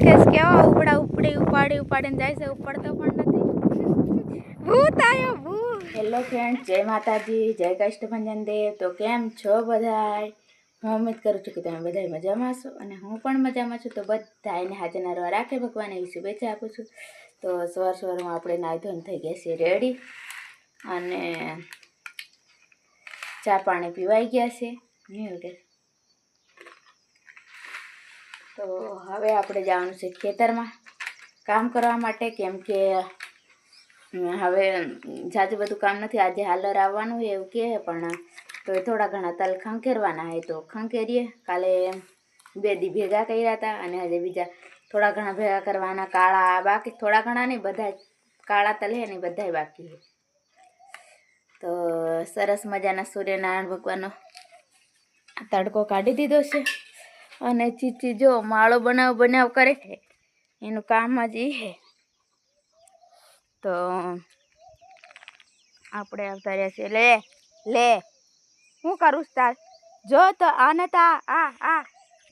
અલ્કેશ કેવા ઉપડા ઉપડી, ઉપાડી, ઉપાડીને જાય છે, ઉપડતો પણ નથી. ભૂત આયો, ભૂત. હેલો ફ્રેન્ડ જય માતાજી, જય કષ્ટભંજન દેવ તો કેમ છો બધાય? હું ઉમેદ કરું છું કે તમે બધા મજામાં છો અને હું પણ મજામાં છું. તો બધા એને હાજર નરવા રાખે ભગવાન એવી શુભેચ્છા આપું છું. તો સવાર સવારમાં આપણે નાહી ધોઈને થઈ ગયા છીએ રેડી અને ચા પાણી પીવાઈ ગયા છે. નહીં કે તો હવે આપણે જવાનું છે ખેતરમાં. કામ કરવા માટે કેમ કે, હવે જાજુ બધું કામ નથી. આજે હાલર આવવાનું એવું કહે, પણ તો થોડા ઘણા તલ ખંખેરવાના હોય તો ખંખેરીએ. કાલે બે દી ભેગા કર્યા હતા અને આજે બીજા થોડા ઘણા ભેગા કરવાના. કાળા બાકી, થોડા ઘણા નહીં, બધા કાળા તલ હે ને બધાય બાકી છે તો સરસ મજાના સૂર્યનારાયણ ભગવાનનો તડકો કાઢી દીધો છે. અને ચીચી જો માળો બનાવ બનાવ કરે છે, એનું કામ જ એ છે. તો આપણે આવતા રહ્યા છીએ લે લે, હું કરું તાર જો તો આને તા આ આ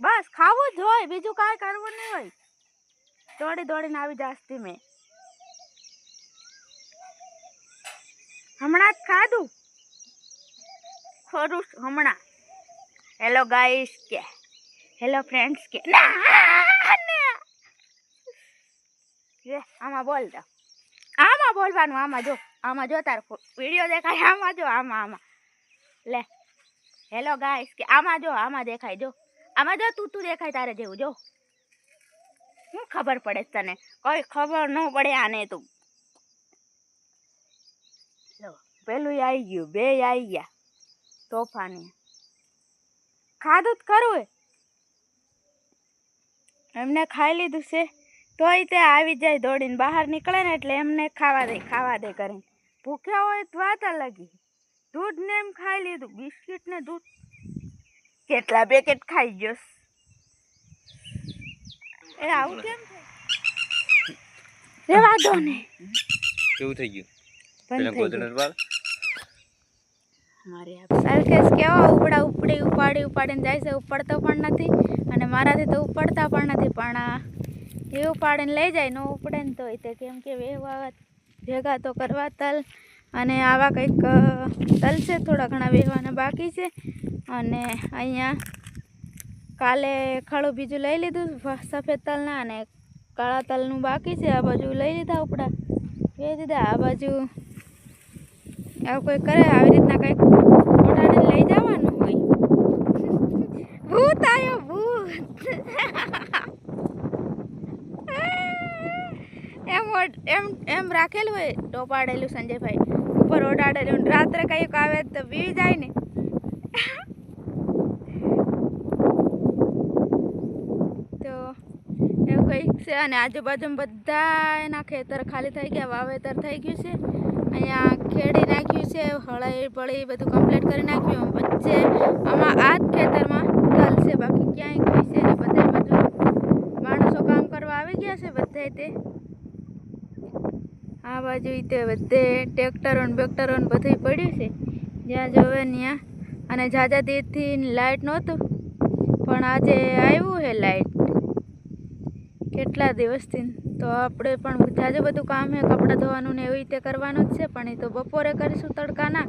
બસ ખાવું જ હોય, બીજું કાંઈ કરવું નહીં હોય. દોડી દોડીને આવી જાસ્તી મેં હમણાં જ ખાધું? ખરું હમણાં. હેલો ગાઈશ કે હેલો ફ્રેન્ડ્સ કે આમાં બોલ તો. આમાં બોલવાનું આમાં જો આમાં જો તાર વીડિયો દેખાય આમાં જો આમાં આમાં. લે હેલો ગાઈસ કે આમાં જો આમાં દેખાય જો. આમાં જો તું તું દેખાય તારે જેવું જો. શું ખબર પડે તને? કોઈ ખબર ન પડે આને તું. પેલું આવી ગયું બે આવી ગયા. તોફાની. ખાધું જ ખરું એમને ખાઈ લીધું છે. તોય તે આવી જાય દોડીને બહાર નીકળે ને એટલે એમને ખાવા દે ખાવા દે કરીને. ભૂખ્યા હોય તો વાત અલગ દૂધ ને એમ ખાઈ લીધું બિસ્કિટ ને દૂધ. કેટલા પેકેટ ખાઈ ગયો એ આવું કેમ થાય? રેવા દો ને. કેવું થઈ ગયું? બંધ પેલા થઈ ગયું. મારે સરખેજ કેવા ઉપડા ઉપડી, ઉપાડી, ઉપાડીને જાય છે, ઉપડતો પણ નથી અને મારાથી તો ઉપડતા પણ નથી, પણ એ ઉપાડીને લઈ જાય, ન ઉપડે ને તોય. તે કેમ કે વેવા ભેગા તો કરવા તલ અને આવા કંઈક તલ છે, થોડા ઘણા વેવાના બાકી છે. અને અહીંયા કાલે ખાડું બીજું લઈ લીધું સફેદ તલના અને કાળા તલનું બાકી છે, આ બાજુ લઈ લીધા ઉપડા. લઈ દીધા આ બાજુ આવું કોઈ કરે? આવી રીતના કંઈક ઓટાડીને લઈ જવાનું હોય? ભૂત આવ્યો ભૂત. એમ એમ એમ રાખેલું હોય ટોપાડેલું સંજયભાઈ. ઉપર ઓડાડેલું રાત્રે કંઈક આવે તો પીવી જાય ને. તો એવું કંઈક છે. અને આજુબાજુમાં બધા એના ખેતર ખાલી થઈ ગયા, વાવેતર થઈ ગયું છે. અહીંયા છે, હળાઈ પળી બધું કમ્પ્લીટ કરી નાખ્યું. વચ્ચે આમાં આ જ ખેતરમાં ચાલશે બાકી ક્યાંય કોઈ છે ને બધા મજૂર માણસો કામ કરવા આવી ગયા છે બધા તે. આ બાજુ તે બધે ટ્રેક્ટરો ને બેક્ટરો બધું પડ્યું છે. જ્યાં જોવે ત્યાં અને ઝાઝા દીથી લાઇટ નહોતું. પણ આજે આવ્યું છે લાઇટ કેટલા દિવસથી? તો આપણે પણ, જાજે બધું કામ છે કપડાં ધોવાનું ને એવી રીતે કરવાનું જ છે, પણ એ તો બપોરે કરીશું તડકાના.